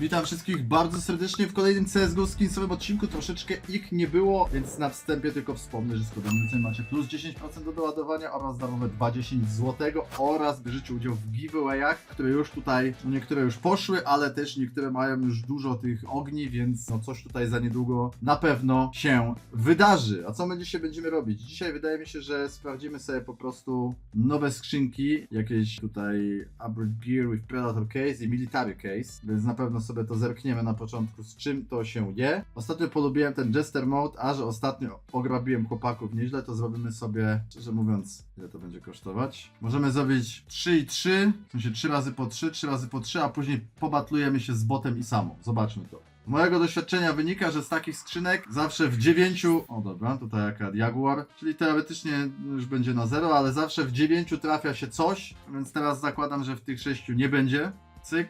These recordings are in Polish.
Witam wszystkich bardzo serdecznie w kolejnym CSGO skinsowym odcinku. Troszeczkę ich nie było, więc na wstępie tylko wspomnę, że z kodem macie plus 10% do doładowania oraz darmowe 20 zł oraz bierzecie udział w giveawayach, które już tutaj, no niektóre już poszły, ale też niektóre mają już dużo tych ogni, więc no coś tutaj za niedługo na pewno się wydarzy. A co my dzisiaj będziemy robić? Dzisiaj wydaje mi się, że sprawdzimy sobie po prostu nowe skrzynki, jakieś tutaj Upgrade Gear with Predator Case i Military Case, więc na pewno to zerkniemy na początku, z czym to się je. Ostatnio polubiłem ten Jester Mode, a że ostatnio ograbiłem chłopaków nieźle, to zrobimy sobie, szczerze mówiąc, ile to będzie kosztować. Możemy zrobić 3 i 3, w sensie 3 razy po 3, 3 razy po 3, a później pobatlujemy się z botem i samą. Zobaczmy to. Z mojego doświadczenia wynika, że z takich skrzynek zawsze w 9, o dobra, tutaj jaka Jaguar, czyli teoretycznie już będzie na 0, ale zawsze w 9 trafia się coś, więc teraz zakładam, że w tych 6 nie będzie. Cyk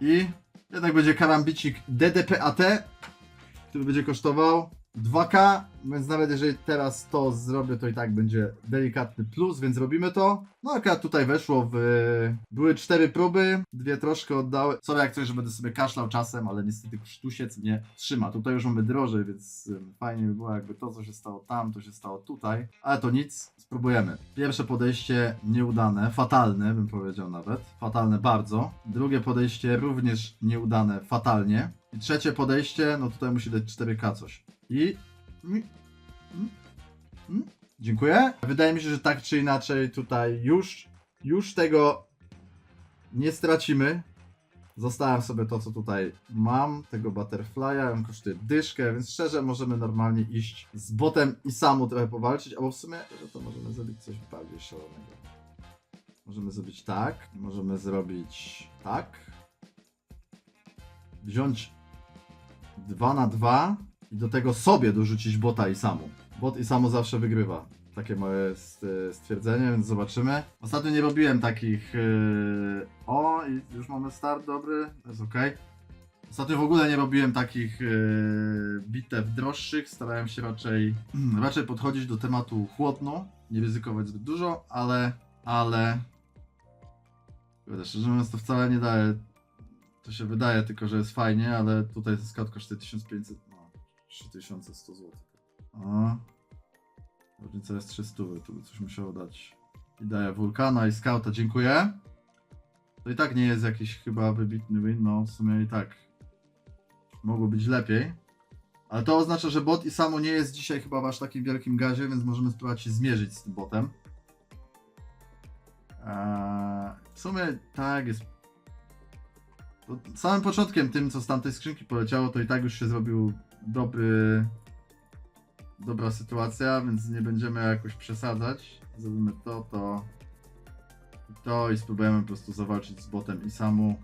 i jednak będzie karambicik DDPAT, który będzie kosztował 2K, więc nawet jeżeli teraz to zrobię, to i tak będzie delikatny plus, więc robimy to. No akurat tutaj weszło w... Były cztery próby, dwie troszkę oddały. Sorry jak coś, że będę sobie kaszlał czasem, ale niestety sztusiec mnie trzyma. Tutaj już mamy drożej, więc fajnie by było jakby to, co się stało tam, to się stało tutaj. Ale to nic, spróbujemy. Pierwsze podejście nieudane, fatalne bym powiedział nawet. Fatalne bardzo. Drugie podejście również nieudane, fatalnie. I trzecie podejście, no tutaj musi dać 4K coś. I... Mm, mm, mm. Dziękuję. Wydaje mi się, że tak czy inaczej tutaj już, już tego nie stracimy. Zostałem sobie to, co tutaj mam, tego Butterfly'a, on kosztuje dyszkę, więc szczerze możemy normalnie iść z botem i samu trochę powalczyć, albo w sumie, że to możemy zrobić coś bardziej szalonego. Możemy zrobić tak, możemy zrobić tak. Wziąć 2 na 2 i do tego sobie dorzucić bota i samu. Bot i samo zawsze wygrywa. Takie moje st- stwierdzenie, więc zobaczymy. Ostatnio nie robiłem takich. Yy... O, i już mamy start dobry, jest ok. Ostatnio w ogóle nie robiłem takich yy, bitew droższych. Starałem się raczej, raczej podchodzić do tematu chłodno, nie ryzykować zbyt dużo, ale. ale. Szczerze mówiąc, to wcale nie daje. To się wydaje tylko, że jest fajnie, ale tutaj scout kosztuje 1500, no 3100 zł. O. Różnica jest 300, tu by coś musiało dać. I daję wulkana i skauta, dziękuję. To i tak nie jest jakiś chyba wybitny win, no w sumie i tak mogło być lepiej. Ale to oznacza, że bot i samo nie jest dzisiaj chyba w aż takim wielkim gazie, więc możemy spróbować się zmierzyć z tym botem. Eee, w sumie tak jest. Samym początkiem tym, co z tamtej skrzynki poleciało, to i tak już się zrobił dobry, dobra sytuacja, więc nie będziemy jakoś przesadzać. Zrobimy to, to i to i spróbujemy po prostu zawalczyć z botem i samu.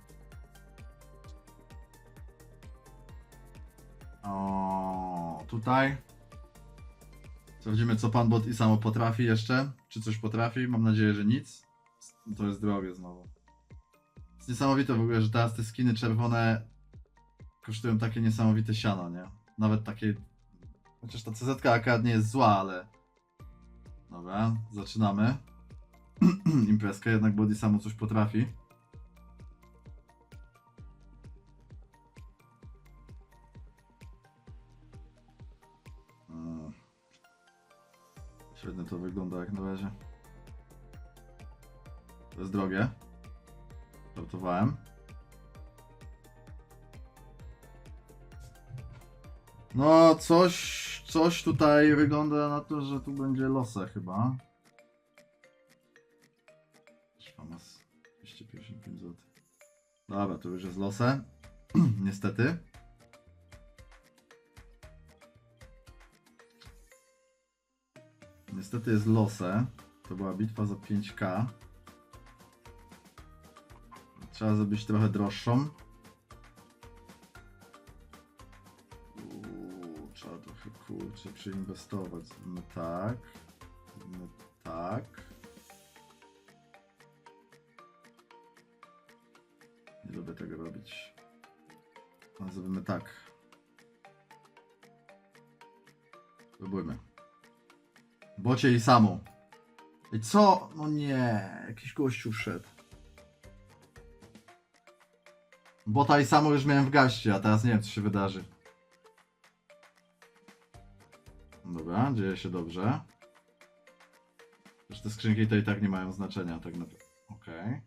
O, tutaj. Sprawdzimy, co pan bot i samo potrafi jeszcze. Czy coś potrafi? Mam nadzieję, że nic. To jest drogie znowu. Niesamowite w ogóle, że teraz te skiny czerwone kosztują takie niesamowite siano, nie? Nawet takie. Chociaż ta CZ akurat nie jest zła, ale. Dobra, zaczynamy. Imprezkę, jednak Body samo coś potrafi. Mm. Średnio to wygląda jak na razie. To jest drogie. Żartowałem. No, coś, coś tutaj wygląda na to, że tu będzie losa chyba. Szpamas 255 zł. Dobra, to już jest losę. Niestety. Niestety jest losę. To była bitwa za 5k. Trzeba zrobić trochę droższą. Uuu, trzeba trochę kurczę przeinwestować. Zrobimy tak. Zrobimy tak. Nie lubię tego robić. A zrobimy tak. Spróbujmy. Bocie i samo. I co? No nie, jakiś gościu wszedł. Bota i samo już miałem w gaście, a teraz nie wiem co się wydarzy. Dobra, dzieje się dobrze. Już te skrzynki to i tak nie mają znaczenia, tak naprawdę. Okej.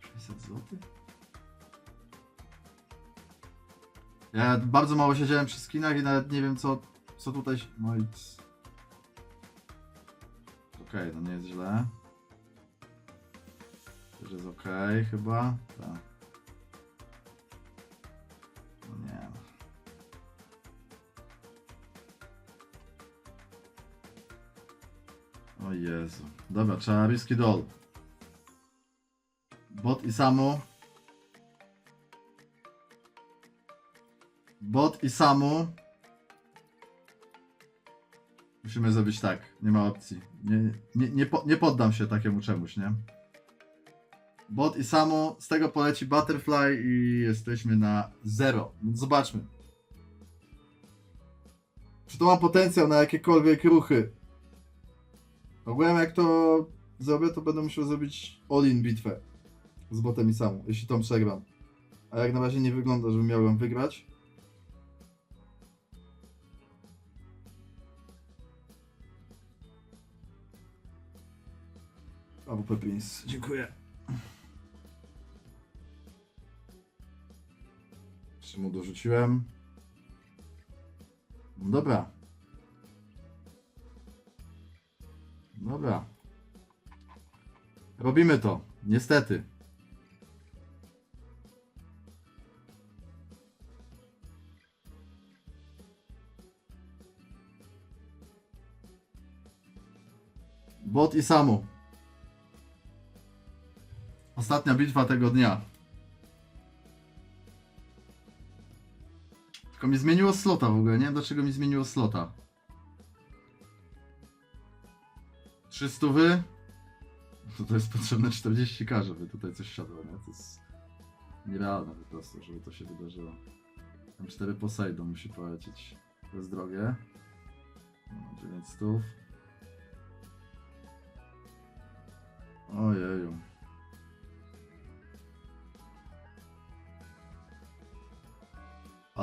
600 zł? Ja bardzo mało siedziałem przy skinach i nawet nie wiem co, co tutaj... No i... Okej, no nie jest źle. Jest okej chyba. Tak. No nie. O Jezu. Dobra, trzeba riski doll. Bot i Samu. Bot i Samu. Musimy zrobić tak. Nie ma opcji. Nie, nie, nie, po, nie poddam się takiemu czemuś, nie? Bot i Samu. Z tego poleci Butterfly i jesteśmy na zero. Więc zobaczmy. Czy to ma potencjał na jakiekolwiek ruchy? Ogólnie jak to zrobię, to będę musiał zrobić all-in bitwę z botem i samą, jeśli tą przegram. A jak na razie nie wygląda, żebym miał ją wygrać. AWP Prince, dziękuję. Jeszcze mu dorzuciłem. Dobra. Dobra. Robimy to. Niestety. Bot i Samu. Ostatnia bitwa tego dnia. Tylko mi zmieniło slota w ogóle. Nie wiem dlaczego mi zmieniło slota. 300 wy. To, to jest potrzebne 40k, żeby tutaj coś siadło, nie? To jest nierealne po prostu, żeby to się wydarzyło. M4 Poseidon musi polecieć. To jest drogie. No, 900. Ojeju.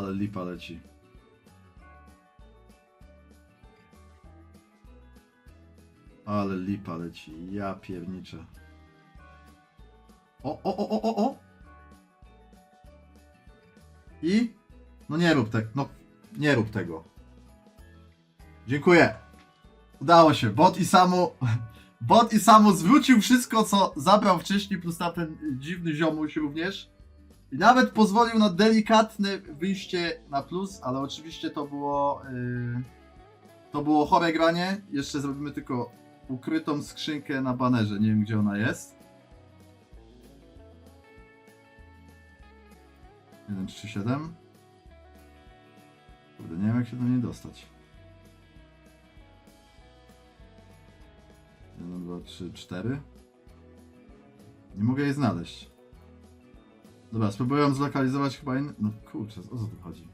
Ale lipa leci. Ale lipa leci. Ja pierniczę. O, o, o, o, o, o! I? No nie rób tego. No, nie rób tego. Dziękuję. Udało się. Bot i samo. Bot i samo zwrócił wszystko, co zabrał wcześniej, plus na ten dziwny ziomuś również. I nawet pozwolił na delikatne wyjście na plus, ale oczywiście to było. Yy, to było chore granie. Jeszcze zrobimy tylko ukrytą skrzynkę na banerze. Nie wiem gdzie ona jest. 1, 3, 7. Kurde, nie wiem jak się do niej dostać. 1, 2, 3, 4. Nie mogę jej znaleźć. Dobra, spróbuję zlokalizować chyba inny... No kurczę, o co tu chodzi?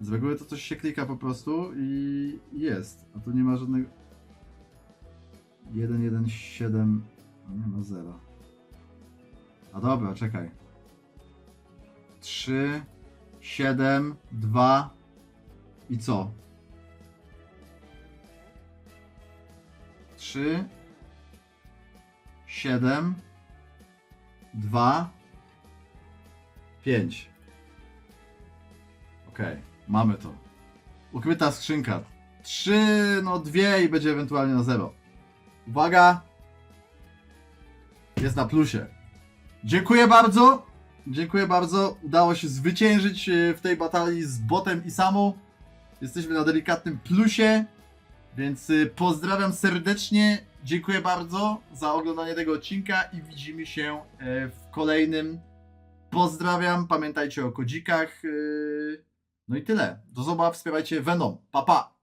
Z reguły to coś się klika po prostu i jest. A tu nie ma żadnego... 1, 1, 7... No nie ma 0. A dobra, czekaj. 3, 7, 2 i co? 3, 7, 2, 5. Okej, mamy to. Ukryta skrzynka. 3, no 2 i będzie ewentualnie na 0. Uwaga! Jest na plusie. Dziękuję bardzo. Dziękuję bardzo. Udało się zwyciężyć e, w tej batalii z botem i samą. Jesteśmy na delikatnym plusie. Więc y, pozdrawiam serdecznie. Dziękuję bardzo za oglądanie tego odcinka i widzimy się e, w kolejnym. Pozdrawiam. Pamiętajcie o kodzikach. y, No i tyle. Do zobaczenia. Wspierajcie Venom. Pa pa.